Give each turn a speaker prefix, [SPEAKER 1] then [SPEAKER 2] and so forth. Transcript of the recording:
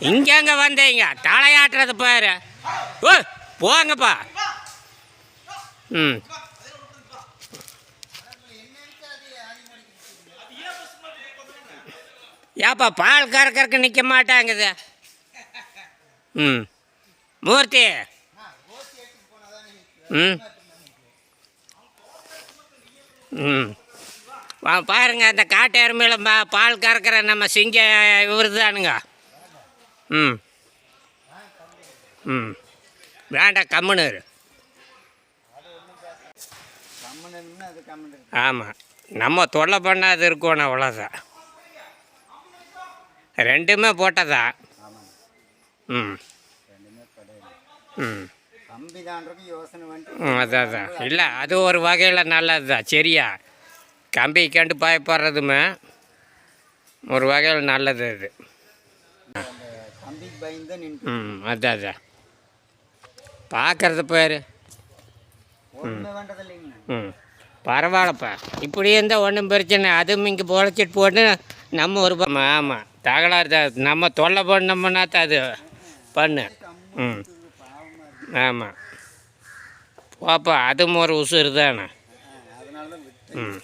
[SPEAKER 1] இங்கங்க வந்தீங்க? தலையாட்டுறது பாரு. ஓ போங்கப்பா. ம். ஏப்பா பால் கறக்கறக்கு நிற்க மாட்டாங்குது. ம். மூர்த்தி. ம். ம். பாருங்க அந்த காட்டு எருமையில் பா பால் கறக்கிற நம்ம சிங்க இவர் தானுங்க ம். ம். வேண்டாம் கம்முன்னு ஆமாம் நம்ம தொல்லை பண்ணாது இருக்கணும் அவ்வளோதான் ரெண்டுமே போட்டதா? ம். ம். அதான் அதான். இல்லை அது ஒரு வகையில் நல்லது தான் சரியா? கம்பி கண்டு பயப்படுறதுமே ஒரு வகையில் நல்லது அது.
[SPEAKER 2] பயந்து நின்று.
[SPEAKER 1] ம் அதான் அதான். பார்க்கறது பேர்.
[SPEAKER 2] ஒன்றுமே
[SPEAKER 1] ம் பரவாயில்லப்பா. இப்படி இருந்தால் ஒன்றும் பிரச்சனை அதுவும் இங்கே பொழைச்சிட்டு போட்டு நம்ம ஒரு ஆமாம் தகராறு தான். நம்ம தொல்லை பண்ணோம்னா தான் அது பண்ணு. ம். ஆமாம் போப்பா அதுவும் ஒரு உசுறு தானே. ம்.